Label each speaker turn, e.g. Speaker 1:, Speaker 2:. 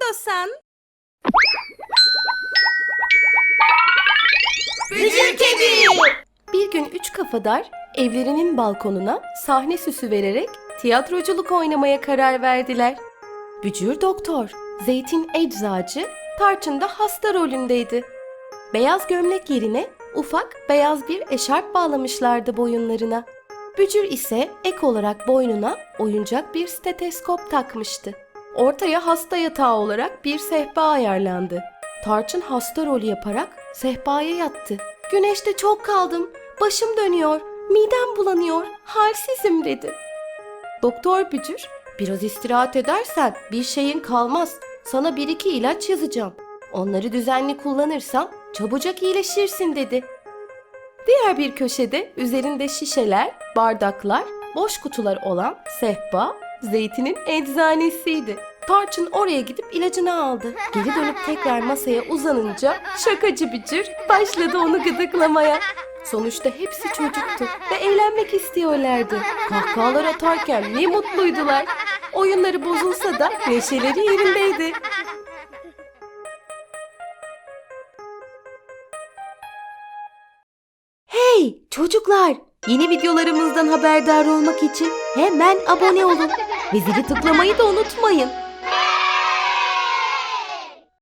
Speaker 1: Kondo-san.
Speaker 2: Bücür kedi.
Speaker 3: Bir gün üç kafadar evlerinin balkonuna sahne süsü vererek tiyatroculuk oynamaya karar verdiler. Bücür doktor, Zeytin eczacı, Tarçın da hasta rolündeydi. Beyaz gömlek yerine ufak beyaz bir eşarp bağlamışlardı boyunlarına. Bücür ise ek olarak boynuna oyuncak bir steteskop takmıştı. Ortaya hasta yatağı olarak bir sehpa ayarlandı. Tarçın hasta rolü yaparak sehpaya yattı. Güneşte çok kaldım, başım dönüyor, midem bulanıyor, halsizim dedi. Doktor Bücür, biraz istirahat edersen bir şeyin kalmaz. Sana bir iki ilaç yazacağım. Onları düzenli kullanırsan çabucak iyileşirsin dedi. Diğer bir köşede üzerinde şişeler, bardaklar, boş kutular olan sehpa, zeytinin eczanesiydi. Tarçın oraya gidip ilacını aldı. Geri dönüp tekrar masaya uzanınca şakacı bücür başladı onu gıdıklamaya. Sonuçta hepsi çocuktu ve eğlenmek istiyorlardı. Kahkahalar atarken ne mutluydular. Oyunları bozulsa da neşeleri yerindeydi. Hey çocuklar! Yeni videolarımızdan haberdar olmak için hemen abone olun ve zili tıklamayı da unutmayın.